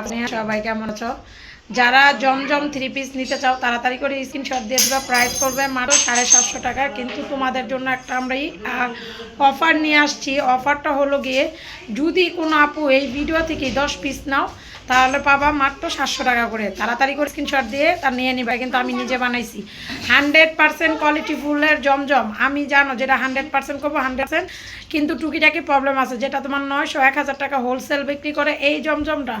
আপনি সবাই কেমন আছো? যারা জমজম থ্রি পিস নিতে চাও, তাড়াতাড়ি করে স্ক্রিনশট দিয়ে দেবে প্রাইস করবে মারো সাড়ে সাতশো টাকা। কিন্তু তোমাদের জন্য একটা আমরা অফার নিয়ে আসছি। অফারটা হলো গিয়ে, যদি কোনো আপু এই ভিডিও থেকে দশ পিস নাও তাহলে পাবা মাত্র সাতশো টাকা করে। তাড়াতাড়ি করে স্ক্রিনশট দিয়ে তার নিয়ে নিবা, কিন্তু আমি নিজে বানাইছি। হান্ড্রেড পার্সেন্ট কোয়ালিটি ফুলের জমজম। আমি জানো যেটা হান্ড্রেড পার্সেন্ট করব, হান্ড্রেড পার্সেন্ট। কিন্তু টুকিটাকি প্রবলেম আছে, যেটা তোমার নয়শো, এক হাজার টাকা হোলসেল বিক্রি করে এই জমজমটা,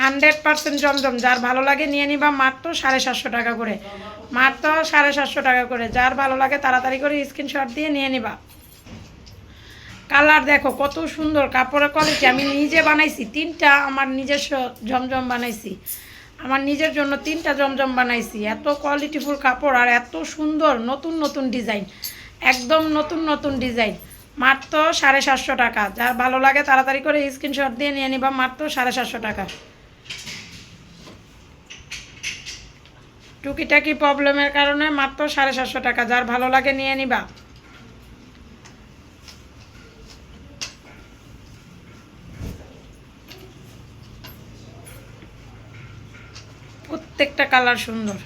হান্ড্রেড পার্সেন্ট জমজম। যার ভালো লাগে নিয়ে নিবা মাত্র সাড়ে সাতশো টাকা করে। মাত্র সাড়ে সাতশো টাকা করে। যার ভালো লাগে তাড়াতাড়ি করে স্ক্রিনশট দিয়ে নিয়ে নিবা। কালার দেখো, কত সুন্দর। কাপড়ের কোয়ালিটি আমি নিজে বানাইছি, তিনটা আমার নিজস্ব জমজম বানাইছি। আমার নিজের জন্য তিনটা জমজম বানাইছি। এত কোয়ালিটিফুল কাপড় আর এত সুন্দর, নতুন নতুন ডিজাইন। একদম নতুন নতুন ডিজাইন। মাত্র সাড়ে সাতশো টাকা। যার ভালো লাগে তাড়াতাড়ি করে স্ক্রিনশট দিয়ে নিয়ে নিবা, মাত্র সাড়ে সাতশো টাকা। টুকিটাকি প্রবলেমের কারণে মাত্র সাড়ে সাতশো টাকা। যার ভালো লাগে নিয়ে নিবা। প্রত্যেকটা কালার সুন্দর।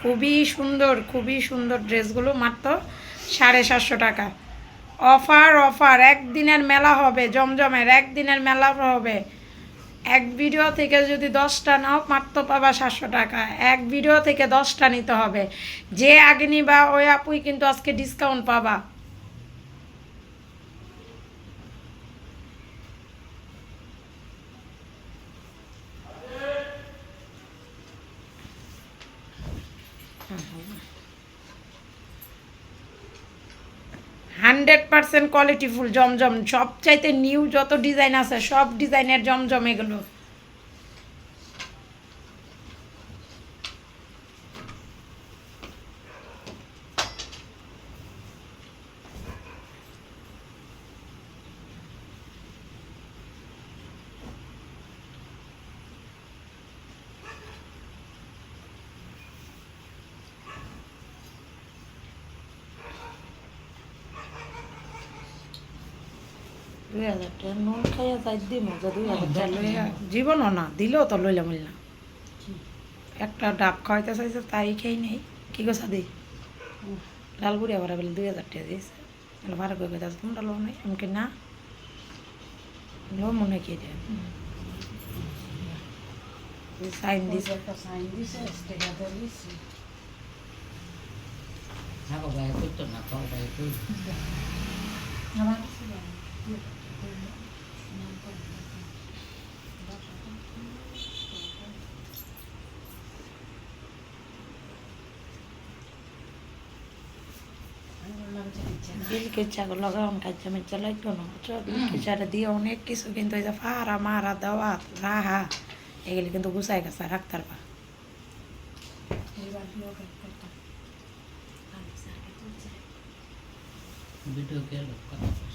খুবই সুন্দর খুবই সুন্দর ড্রেসগুলো মাত্র সাড়ে সাতশো টাকা। অফার অফার, একদিনের মেলা হবে, জমজমের একদিনের মেলা হবে। এক ভিডিও থেকে যদি দশটা নাও, মাত্র পাবা সাতশো টাকা। এক ভিডিও থেকে দশটা নিতে হবে। যে আগে বা ওই আপুই কিন্তু আজকে ডিসকাউন্ট পাবা। হান্ড্রেড পার্সেন্ট কোয়ালিটিফুল জমজম। সব চাইতে নিউ যত ডিজাইন আছে সব ডিজাইনের জমজম এগুলো দুই হাজার টাকা নুন খাইয়া যাই দিই মজা দুই হাজার টাকা লইয়া জীবনও না দিলেও তো লইলাম না একটা ডাব খাওয়াইতে চাইছে তাই খেয়ে নেই। কি কথা দিই লালপুরি আবার বলে দুই হাজার টাকা দিয়েছে। ভাড়া করে কথা তোমরা লো নাই? আমাকে না। লো মনে কে দেয়। সাইন দিছে। Ako ba ito na to ba ito? বিলকে চাকর লাগাম কাজা মেজা লাগতো না বিলকে চাটা দিয়ে অনেক কিছু কিন্তু এই যে ফারা মারা দেওয়া রাহা এগুলি কিন্তু গুছাই গেছে রাখতে পারবা Video ke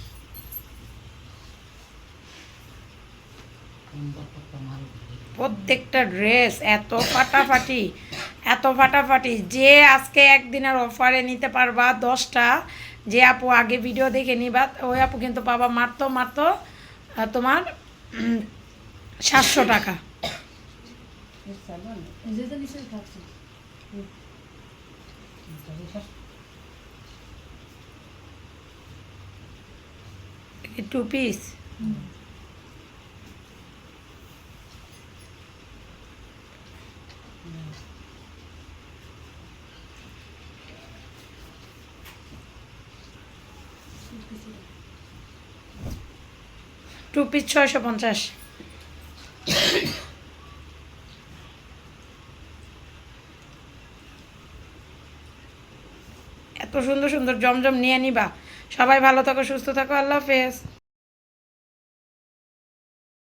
প্রত্যেকটা ড্রেস এত ফাটাফাটি এত ফাটাফাটি। যে আজকে একদিনের অফারে নিতে পারবা দশটা, যে আপু আগে ভিডিও দেখে নিবা, ওই আপু কিন্তু পাবা মাত্র মাত্র তোমার সাতশো টাকা। টু পিস টু পিস ছয়শো পঞ্চাশ। এত সুন্দর সুন্দর জমজম নিয়ে নিবা। সবাই ভালো থাকো, সুস্থ থাকো, আল্লাহ হাফেজ।